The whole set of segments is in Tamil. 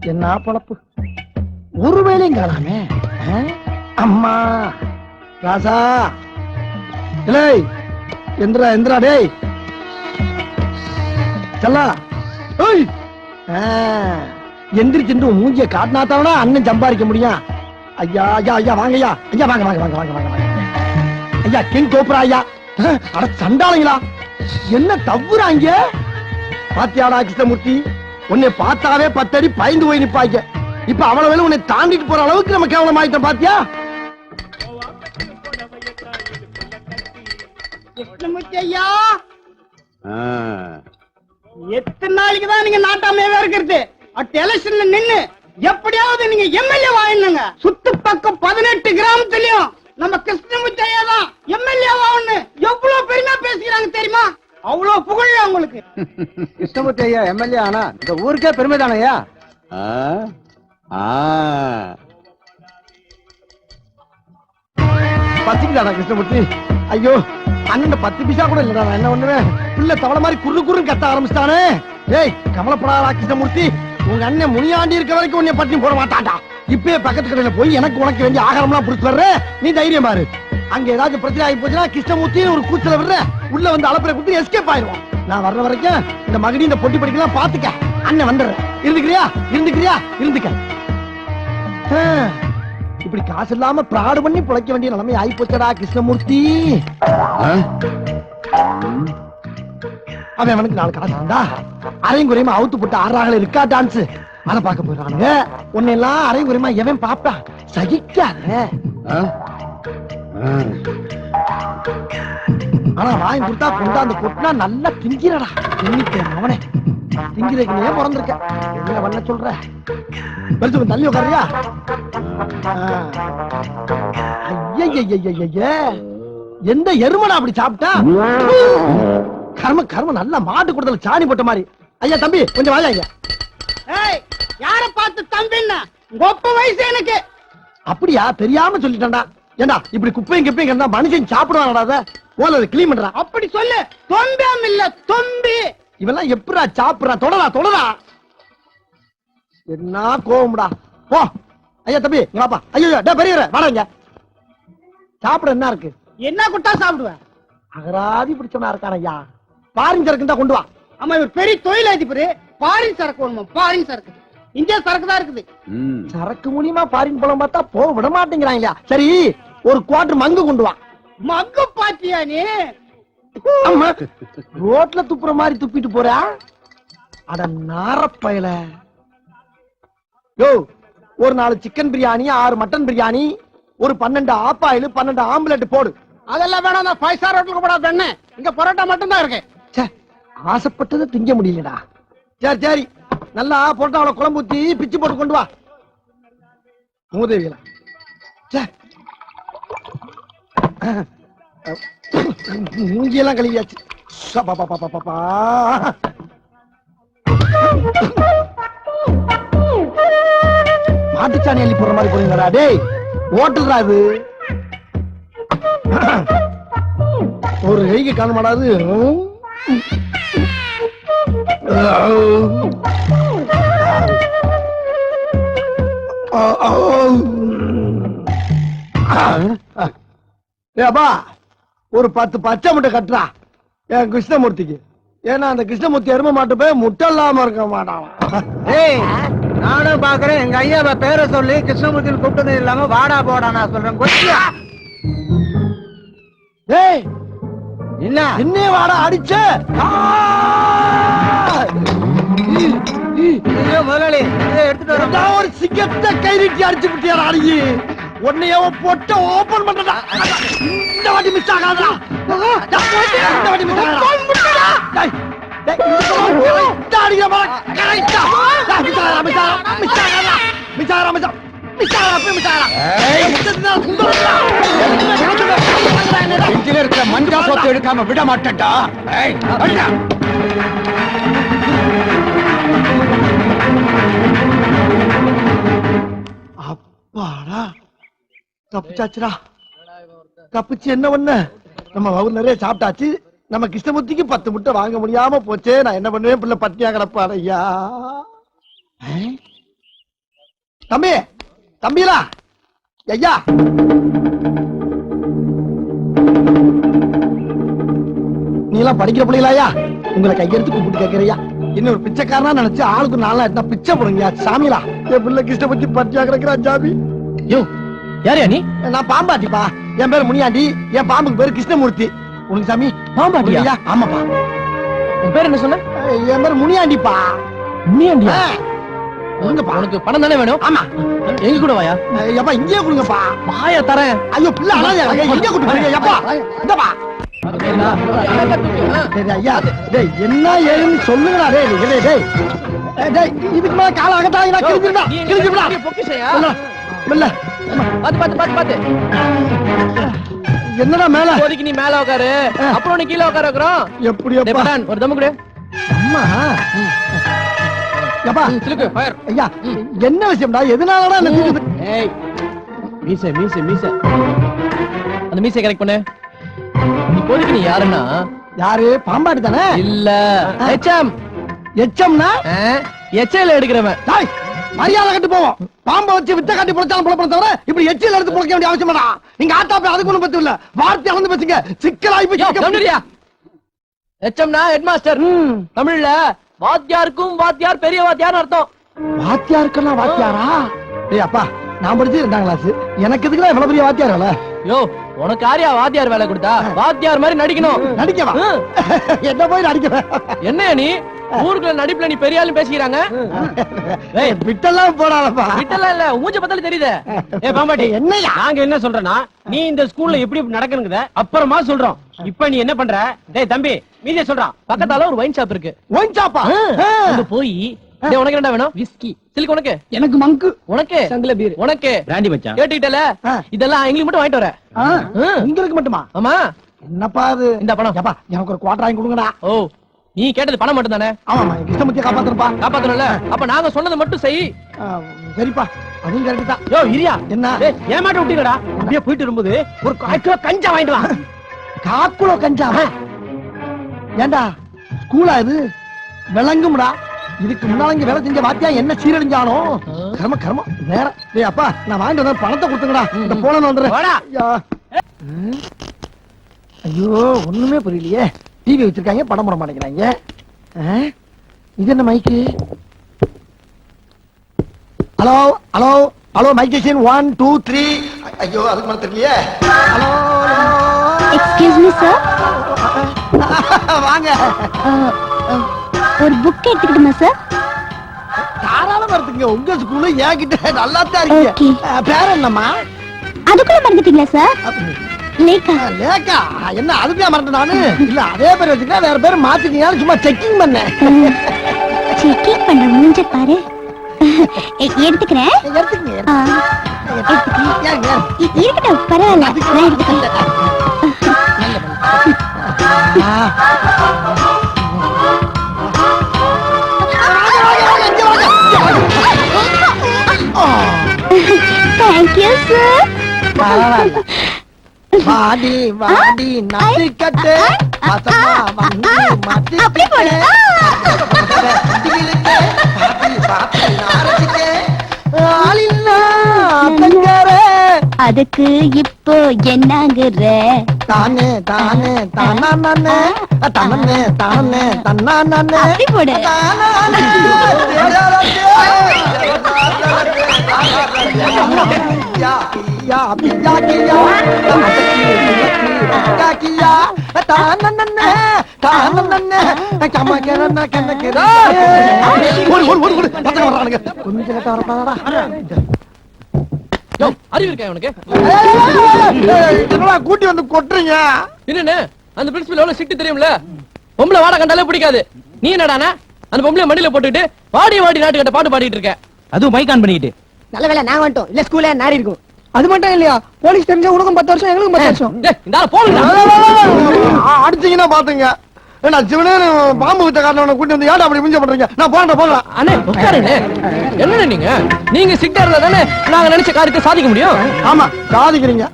என்ன பொழப்பு? ஒரு வேலையும் காணாமே அம்மா ராசா. இலை எந்திரா எந்திரா டேய். செல்லா. ஏய். எந்திரிச்சுட்டு மூஞ்சிய காட்டினாத்தாவனா அண்ணன் சம்பாதிக்க முடியும். ஐயா ஐயா ஐயா வாங்க ஐயா. ஐயா வாங்க வாங்க வாங்க வாங்க வாங்க வாங்க. ஐயா கிங் கோப்புரா ஐயா. அட சண்டாளங்களா. என்ன தவ்வுறாங்க பாத்தியாடா கிருஷ்ணமூர்த்தி. உன்னை பார்த்தாவே பத்தடி பயந்து போய் நிப்பாங்க இப்ப அவ்வளவு வேலை உன்னை தாண்டிட்டு போற அளவுக்கு நம்ம கேவலம் ஆயிட்டோம் பாத்தியா கிருஷ்ணமூர்த்தி ஐயா எத்தனை நாளைக்கு தான் நீங்க நாட்டாமையாவே இருக்கிறது? அடுத்த எலெக்ஷன்ல நின்னு எப்படியாவது நீங்க எம்எல்ஏ வாங்கினுங்க. சுத்து பக்கம் பதினெட்டு கிராமத்துலயும் நம்ம கிருஷ்ணமூர்த்தி ஐயா தான் எம்எல்ஏ வாங்கன்னு எவ்வளவு பெருமையா பேசிக்கிறாங்க தெரியுமா? அவ்வளவு புகழ் உங்களுக்கு கிருஷ்ணமூர்த்தி ஐயா எம்எல்ஏ ஆனா இந்த ஊருக்கே பெருமை தானையா? பத்திக்கிட்டாடா கிருஷ்ணமூர்த்தி? ஐயோ அண்ணன் பத்து பைசா கூட இல்லடா நான் என்ன பண்ணுவேன்? பிள்ளை தவளை மாதிரி குறு குறுன்னு கத்த ஆரம்பிச்சிட்டானே. ஏய் கவலைப்படாதா கிருஷ்ணமூர்த்தி. உங்க அண்ணன் முனியாண்டி இருக்க வரைக்கும் உன்னை பட்டி போட மாட்டான்டா. இப்பயே பக்கத்து கடையில போய் எனக்கு உனக்கு வேண்டிய ஆகாரம்லாம் புடிச்சு வர்ற நீ தைரியம் பாரு. அங்க ஏதாச்சும் பிரச்சனை ஆகி போச்சுன்னா கிருஷ்ணமூர்த்தி ஒரு கூச்சல விடுற உள்ள வந்து அளப்பறை கொடுத்து எஸ்கேப் ஆயிடுவான் நான் வர்ற வரைக்கும் இந்த மகடி இந்த பொட்டி படிக்கலாம் பாத்துக்க அண்ணன் வந்துடுறேன் இருந்துக்கிறியா? இருந்துக்கிறியா? இருந்துக்க. இப்படி காசு இல்லாம பிராடு பண்ணி பிழைக்க வேண்டிய நிலைமை ஆகி போச்சடா கிருஷ்ணமூர்த்தி அவன் அவனுக்கு நாலு காசு இருந்தா அரையும் குறையுமா அவுத்து போட்டு ஆறாங்களே இருக்கா டான்ஸ் அதை பார்க்க போயிடறானுங்க. உன்னை எல்லாம் அரையும் குறையுமா எவன் பாப்பான் சகிக்காத. ஆனா வாங்கி கொடுத்தா கொண்டாந்து கொட்டினா நல்லா திங்கிறடா திங்கிட்டேன் அவனே. திங்கிறதுக்கு நீ பிறந்திருக்க? என்ன பண்ண சொல்ற? பெருசு தள்ளி உட்காரியா ஐயய்யய்யய்யய்ய எந்த எருமடா அப்படி சாப்பிட்டா? கர்ம கர்ம நல்ல மாட்டு கொடுத்தல சாணி போட்ட மாதிரி. ஐயா தம்பி கொஞ்சம் வாயா ஐயா. ஏய் யார பார்த்து தம்பின்னா? ஒப்ப வயசு எனக்கு. அப்படியா? தெரியாம சொல்லிட்டேன்டா. ஏண்டா இப்படி குப்பையும் கிப்பையும் கிடந்தா மனுஷன் சாப்பிடுவானடா அதை? ஓல கிளீன் பண்றா. அப்படி சொல்லு. தொம்பியாம் இல்ல தொம்பி. இவெல்லாம் எப்படா சாப்பிடுறா? தொடரா தொடரா. என்ன கோவம்டா. போ. ஐயா தம்பி இங்க வாப்பா. ஐயோ டே பெரியவரே வாடா இங்க. சாப்பிட என்ன இருக்கு? என்ன குட்டா சாப்பிடுவேன் அகராதி பிடிச்சவனா இருக்கான ஐயா. பாரின் சரக்கு தான் கொண்டு வா. ஆமா இவர் பெரிய தொழிலதிபர். பாரின் சரக்கு வேணுமா? பாரின் சரக்கு. இந்தியா சரக்கு தான் இருக்குது. சரக்கு மூலியமா பாரின் போல பார்த்தா போக விட மாட்டேங்கிறாங்க சரி. ஒரு குவார்டர் மங்கு கொண்டு வா. மக்கு பாத்தியா நீ. ரோட்ல துப்புற மாதிரி துப்பிட்டு போறா? அட நாரப்பயல யோ ஒரு நாலு சிக்கன் பிரியாணி ஆறு மட்டன் பிரியாணி ஒரு பன்னெண்டு ஆப்பாயில் பன்னெண்டு ஆம்லெட் போடு. அதெல்லாம் வேணாம் நான் ஃபைவ் ஸ்டார் ஹோட்டலுக்கு போடா பெண்ணே. இங்க பரோட்டா மட்டும் தான் இருக்கு. ச்சே, ஆசைப்பட்டதை திங்க முடியலடா. சரி சரி. நல்லா பொரோட்டாவில குழம்பு ஊத்தி பிச்சு போட்டு கொண்டு வா. மூதேவிகளா. ச்சே. மூஞ்சியெல்லாம் கழுவியாச்சு. மாட்டுச்சாணி அள்ளி போடுற மாதிரி போறீங்களா டேய் ஓட்டல்ரா அது ஒரு கைக்கு காண மாட்டாது ஏப்பா ஒரு பத்து பச்சை முட்டை கட்டுறா என் கிருஷ்ணமூர்த்திக்கு? ஏன்னா அந்த கிருஷ்ணமூர்த்தி எரும மாட்டு போய் முட்டை இல்லாம இருக்க மாட்டான். ஏய் நானும் பாக்குறேன். எங்க ஐயாவை பேரை சொல்லி கிருஷ்ணமூர்த்தி கூப்பிட்டது இல்லாம வாடா போடா நான் சொல்றேன். ஏய் என்ன? என்னே வாடா அடிச்ச. முதலாளி எடுத்துட்டு ஒரு சிங்கத்தை கை நீட்டி அடிச்சு விட்டியாடா அடிக்கி உன்னைய பொட்ட ஓபன் பண்றடா இந்த வாட்டி மிஸ் ஆகாதடா இந்த வாட்டி மிஸ் ஆகாதடா டேய், டேய், இந்த வாட்டி correct ஆ அடிக்கிற பாரு, correct ஆ. டேய், miss ஆகாதடா, miss ஆகாதடா, miss ஆகாதடா. மிஸ் ஆகாதடா, மிஸ் ஆகாதடா. மஞ்சா சொத்து எடுக்காம விட மாட்டேன்டா. அப்பாடா தப்பிச்சாச்சுடா. தப்பிச்சு என்ன பண்ண? நம்ம வவுர் நிறைய சாப்பிட்டாச்சு. நம்ம கிருஷ்ணமூர்த்திக்கு பத்து முட்டை வாங்க முடியாம போச்சே. நான் என்ன பண்ணுவேன்? பிள்ளை பட்டியா கிடப்பாரு ஐயா. தம்பி தம்பிலா ஐயா. நீ எல்லாம் படிக்கிற பிள்ளைகளாயா உங்களை கையெடுத்து கூப்பிட்டு கேட்கறியா இன்னொரு பிச்சைக்காரனா நினைச்சு ஆளுக்கு நாளா எடுத்தா பிச்சை போடுங்க சாமிலா என் பிள்ளை கிருஷ்ண பத்தி பட்டியா கிடக்குறான் ஜாமி யோ யாரையா நீ? நான் பாம்பாட்டிப்பா. என் பேர் முனியாண்டி. என் பாம்புக்கு பேரு கிருஷ்ணமூர்த்தி. உனக்கு சாமி பாம்பாட்டியா? ஆமாப்பா. உன் பேர் என்ன சொன்ன? என் பேர் முனியாண்டிப்பா. முனியாண்டியா? ஆ. கொடுங்கப்பா. உனக்கு பணம் தானே வேணும்? ஆமா. எங்க கூட வாயா? எப்பா இங்கேயே கொடுங்கப்பா. வாயா தரேன். ஐயோ பிள்ளை அழாதே இங்கே கூட்டு போறீங்க எப்பா இந்தப்பா. என்ன ஏதுன்னு சொல்லுங்கடா. டேய் டேய் டேய் இதுக்கு மேல கால அகத்தாங்க இல்ல பாத்து பாத்து பாத்து பாத்து. என்னடா மேல? இப்போதைக்கு நீ மேல உட்காரு அப்புறம் நீ கீழே உட்கார வைக்கிறோம். எப்படி ஒரு தம்மு கொடு. அம்மா. எப்பா சிலுக்கு ஃபயர் ஐயா என்ன விஷயம்டா? எதனாலடா என்ன தூக்குது? ஏய் மீச மீச மீச. அந்த மீசை கரெக்ட் பண்ணு. இப்போதைக்கு நீ யாருன்னா? யாரு? பாம்பாடி தானே? இல்ல. எச்எம். எச்சம்னா எச்ஐல எடுக்கிறவன். மரியாதை கட்டு போவோம். பாம்பை வச்சு வித்த காட்டி பொழைச்சாலும் பொழப்பட தவிர இப்படி எச்சில் எடுத்து பொழைக்க வேண்டிய அவசியம் வேணா நீங்க ஆத்தா போய் அதுக்கு ஒண்ணும் பத்து இல்ல. வார்த்தை அளந்து பேசுங்க. சிக்கலாகி போய்? எச்எம்னா ஹெட்மாஸ்டர். ம். தமிழ்ல வாத்தியாருக்கும் வாத்தியார் பெரிய வாத்தியார் அர்த்தம். வாத்தியாருக்கெல்லாம் வாத்தியாரா? டேய் அப்பா நான் படிச்சு ரெண்டாம் கிளாஸ் எனக்கு எதுக்குலாம் இவ்வளவு பெரிய வாத்தியார் வேலை? யோ உனக்கு யாரியா வாத்தியார் வேலை கொடுத்தா? வாத்தியார் மாதிரி நடிக்கணும். நடிக்கவா. என்ன போய் நடிக்கிறேன் என்ன நீ? ஊருக்குள்ள நடிப்புல நீ பெரிய ஆளு பேசிக்கிறாங்க? ஏய் விட்டெல்லாம் போடாதப்பா. விட்டலாம் இல்ல மூஞ்ச பார்த்தாலே தெரியுதே. ஏ பாம்பாட்டி என்னய்யா நாங்க என்ன சொல்றோம்னா நீ இந்த ஸ்கூல்ல எப்படி நடக்கணுங்கிறத அப்புறமா சொல்றோம். இப்ப நீ என்ன பண்ற? டேய் தம்பி மீதிய சொல்றான். பக்கத்தால ஒரு ஒயின் ஷாப் இருக்கு. ஒயின்சாப்பா அங்க போய் டேய் உனக்கு என்ன வேணும்? விஸ்கி சிலிக்கு உனக்கு? எனக்கு மங்கு உனக்கு? சங்கில பீர் உனக்கு? பிராண்டி மச்சான். கேட்டுக்கிட்டல. இதெல்லாம் எங்களுக்கு மட்டும் வாங்கிட்டு வர. உங்களுக்கு மட்டுமா? ஆமா. என்னப்பா அது? இந்த பணம். ஏப்பா எனக்கு ஒரு குவாட்டர் வாங்கி கொடுங்கடா. ஓ. நீ கேட்டது பணம் மட்டும் தானே ஆமாமா கிருஷ்ணமூர்த்தியை காப்பாத்துறப்பா. காப்பாத்தணும்ல? அப்ப நாங்க சொன்னதை மட்டும் செய். சரிப்பா. அதுவும் கரெக்ட் தான். யோ இரியா. என்ன? ஏமாட்ட விட்டீங்கடா. அப்படியே போயிட்டு இருக்கும்போது ஒரு கால் கிலோ கஞ்சா வாங்கிட்டு வா. காக்குளோ கஞ்சாவா ஏண்டா ஸ்கூலா இது? விளங்கும்டா. இதுக்கு முன்னால இங்க வேலை செஞ்ச வாத்தியா என்ன சீரழிஞ்சானோ? கர்ம கர்ம. நேரம் டேய் அப்பா நான் வாங்கிட்டு வந்த பணத்தை கொடுத்துங்கடா. இந்த போன வந்துடுறேன். ஐயோ ஒண்ணுமே புரியலையே. டிவி வச்சிருக்காங்க படம் போட மாட்டேங்கிறாங்க? இது என்ன mic hello hello hello mic one two three ஐயோ அதுக்கு மேல தெரியலையே. ஹலோ எக்ஸ்கியூஸ் மீ சார் வாங்க. ஒரு புக் எடுத்துக்கிட்டுமா சார் தாராளமா இருக்குங்க உங்க ஸ்கூல்ல ஏகிட்ட நல்லா தான் இருக்கீங்க பேர் என்னம்மா? அதுக்குள்ள மறந்துட்டீங்களா சார் லேக்கா லேக்கா என்ன அதுக்கே மறந்து நானு இல்ல அதே பேர் வச்சுக்கிட்டா வேற பேர் மாத்திட்டீங்க சும்மா செக்கிங் பண்ணேன் செக்கிங் பண்ற மூஞ்ச பாரு எடுத்துக்கிறேன் இருக்கட்டும் பரவாயில்ல நான் எடுத்துக்கிறேன் ஆ. வாங்க, வாங்க, வாடி வாடி நட்டுக்கட்டு வசமா வந்து மாட்டிக்கிட்டு பாத்தி பாத்தி நாரடிக்கே ஆளில்லா தங்கரே அதுக்கு இப்போ என்னங்குற? தானே தானே தானா நானே தன்னே தானே தன்னா நானே போடு. யோ, அறிவு இருக்கா உனக்கு கூட்டி வந்து கொட்டுறீங்க என்னன்னு அந்த பிரின்சிபல் எவ்வளவு சிட்டு தெரியும்ல பொம்பளை வாட கண்டாலே பிடிக்காது நீ என்னடானா அந்த பொம்பளை மடியில போட்டுக்கிட்டு வாடி வாடி நாட்டு கட்ட பாட்டு பாடிட்டு இருக்க அதுவும் மைக் ஆன் பண்ணிட்டு நல்ல வேலை நான் வந்துட்டோம் இல்ல ஸ்கூல்ல நாரி இருக்கும் அது மட்டும் இல்லையா? போலீஸ் தெரிஞ்ச உனக்கும் பத்து வருஷம் எங்களுக்கும் பத்து வருஷம். டேய், இந்த போடுங்க அடிச்சீங்கன்னா பாத்துங்க. ஏன்னா பாம்பு வித்த காரணம் கூட்டி வந்து ஏடா அப்படி மிஞ்ச பண்றீங்க? நான் போறேன் போறேன் அண்ணே உட்காருண்ணே. என்னண்ணே நீங்க? நீங்க சிட்டா இருந்தா தானே நாங்க நினைச்ச காரியத்தை சாதிக்க முடியும்? ஆமா சாதிக்கிறீங்க.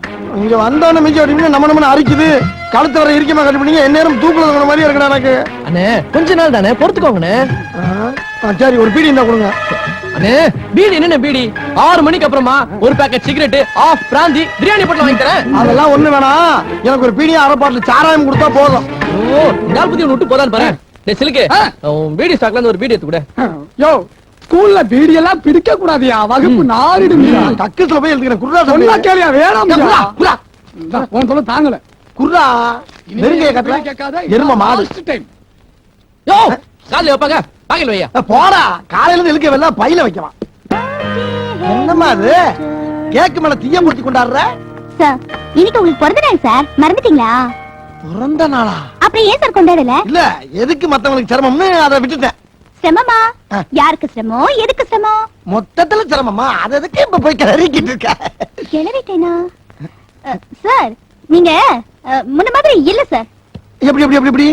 இங்க வந்தோன்னு மிஞ்ச அடிப்பீங்க நம்ம நம்ம அரிக்குது. கழுத்து வர இறுக்கமா கட்டிப்பீங்க என் நேரம் தூக்குல இருக்கிற மாதிரி இருக்கடா எனக்கு. அண்ணே கொஞ்ச நாள் தானே பொறுத்துக்கோங்கண்ணே. ஆ, சரி ஒரு பீடி இருந்தா கொடுங்க. அண்ணே பீடி என்னென்ன பீடி? ஆறு மணிக்கு அப்புறமா ஒரு packet cigarette half brandy biryani போட்டு வாங்கி தரேன். அதெல்லாம் ஒண்ணு வேணாம். எனக்கு ஒரு பீடியும் அரை பாட்டில் சாராயம் கொடுத்தா போதும். ஓ நாள் பத்தி விட்டு போதான்னு பாரு. டேய் சிலுக்கு பீடி ஸ்டாக்ல ஒரு பீடி எடுத்து கூட. யோ ஸ்கூல்ல பீடி எல்லாம் பிடிக்க கூடாதியா? வகுப்பு நாரிடுமியா கக்கத்துல போய் எழுதுக்கிறேன் குர்ரா சொன்னா. கேளியா வேணாம் குர்ரா, உன் சொல்ல தாங்கல. குர்ரா பீடி கத்துல கேட்காத எரும மாடு. time. யோ காலையில வைப்பாங்க. பாக்கெட் வையா. போடா. காலையில இருந்து இழுக்க வெள்ளம் பையில வைக்கலாம் என்னம்மா அது? கேக்கு மேல தீய மூர்த்தி கொண்டாடுற? சார் இன்னைக்கு உங்களுக்கு பிறந்த நாள் சார். மறந்துட்டீங்களா? பிறந்த நாளா? அப்புறம் ஏன் சார் கொண்டாடல? இல்ல எதுக்கு மத்தவங்களுக்கு சிரமம்னு அதை விட்டுட்டேன். சிரமமா. யாருக்கு சிரமம் எதுக்கு சிரமம் மொத்தத்துல சிரமமா? அது எதுக்கு இப்ப போய் கிளறிக்கிட்டு இருக்க? கிளவிட்டேனா அ, சார் நீங்க முன்ன மாதிரி இல்ல சார். எப்படி எப்படி எப்படி எப்படி?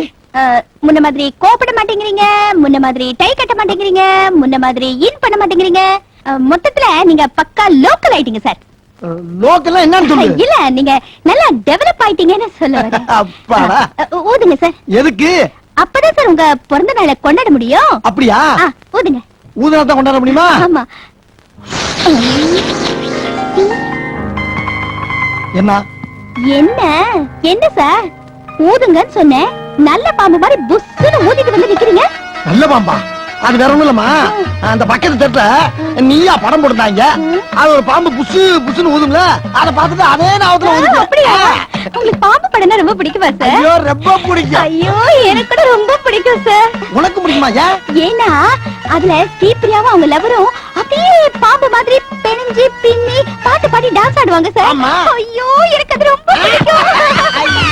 முன்ன மாதிரி கோபப்பட மாட்டேங்கிறீங்க முன்ன மாதிரி டை கட்ட மாட்டேங்கிறீங்க முன்ன மாதிரி இன் பண்ண மாட்டேங்கிறீங்க. மொத்தத்துல நீங்க பக்கா லோக்கல் ஆயிட்டீங்க சார் லோக்கெல்லாம் என்னன்னு சொல்லு. இல்ல நீங்க நல்லா டெவலப் ஆயிட்டீங்கன்னு சொல்ல வரேன். அப்பாடா ஊதுங்க சார் எதுக்கு? அப்பதான் சார் உங்க பிறந்த நாளை கொண்டாட முடியும். அப்படியா? ஆ, ஊதுங்க. ஊதனத்தை கொண்டாட முடியுமா? ஆமா. என்ன? என்ன? என்ன சார் ஊதுங்கன்னு சொன்னேன். நல்ல பாம்பு மாதிரி புஸ்ஸுன்னு ஊதிட்டு வந்து நிக்கிறீங்க? நல்ல பாம்பா. அது வேற ஒண்ணும் இல்லம்மா. அந்த பக்கத்து தட்டுல நீயா படம் போட்டுட்டாங்க அது ஒரு பாம்பு புசு புசுன்னு ஊதும்ல. அதை பார்த்துட்டு அதே நாவத்துல. அப்படியா? உங்களுக்கு பாம்பு படம்னா ரொம்ப பிடிக்குமா சார் ஐயோ ரொம்ப பிடிக்கும். ஐயோ எனக்கு கூட ரொம்ப பிடிக்கும் சார் உனக்கு பிடிக்குமா ஏன்? ஏன்னா அதுல ஸ்ரீபிரியாவும் அவங்க லவரும் அப்படியே பாம்பு மாதிரி பெணிஞ்சு பின்னி பாட்டு பாடி டான்ஸ் ஆடுவாங்க சார். ஐயோ எனக்கு அது ரொம்ப பிடிக்கும்.